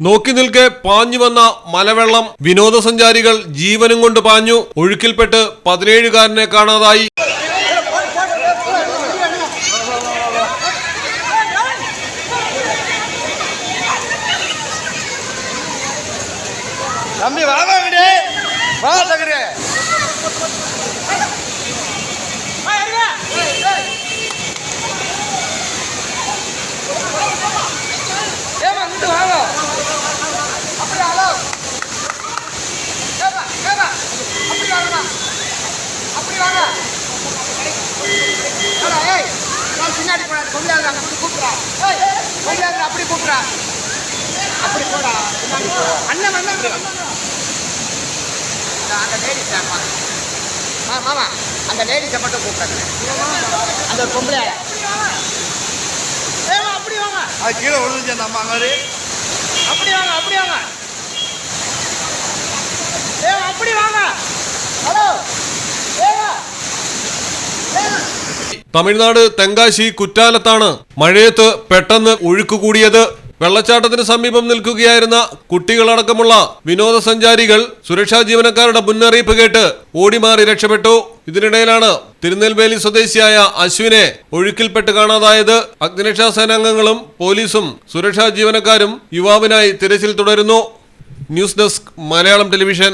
നോക്കി നിൽക്കെ പാഞ്ഞു വന്ന മലവെള്ളം വിനോദസഞ്ചാരികൾ ജീവനും കൊണ്ട് പാഞ്ഞു ഒഴുക്കിൽപ്പെട്ട് പതിനേഴുകാരനെ കാണാതായി தம்பி வாங்க விடு பின்னாடி போடா கொண்டாடுறாங்க. அப்படி கூப்பிட்றா. ஏய் கொண்டாடுற அப்படி கூப்பிட்றா. அப்படி போடா. அண்ணன் இந்த அந்த லேடிஸ் மா மாமா அந்த லேடிஸை மட்டும் கூப்பிடுறேன் அந்த பொம்பளை அப்படி வாங்க. அது கீழே விழுந்துச்சு அந்த அம்மா அங்கே அப்படி வாங்க அப்படி வாங்க. തമിഴ്നാട് തെങ്കാശി കുറ്റാലത്താണ് മഴയത്ത് പെട്ടെന്ന് ഒഴുക്ക് കൂടിയത് വെള്ളച്ചാട്ടത്തിന് സമീപം നിൽക്കുകയായിരുന്ന കുട്ടികളടക്കമുള്ള വിനോദസഞ്ചാരികൾ സുരക്ഷാ ജീവനക്കാരുടെ മുന്നറിയിപ്പ് കേട്ട് ഓടിമാറി രക്ഷപ്പെട്ടു. ഇതിനിടയിലാണ് തിരുനെൽവേലി സ്വദേശിയായ അശ്വിനെ ഒഴുക്കിൽപ്പെട്ട് കാണാതായത്. അഗ്നിരക്ഷാ സേനാംഗങ്ങളും പോലീസും സുരക്ഷാ ജീവനക്കാരും യുവാവിനായി തിരച്ചിൽ തുടരുന്നു. News desk Malayalam television.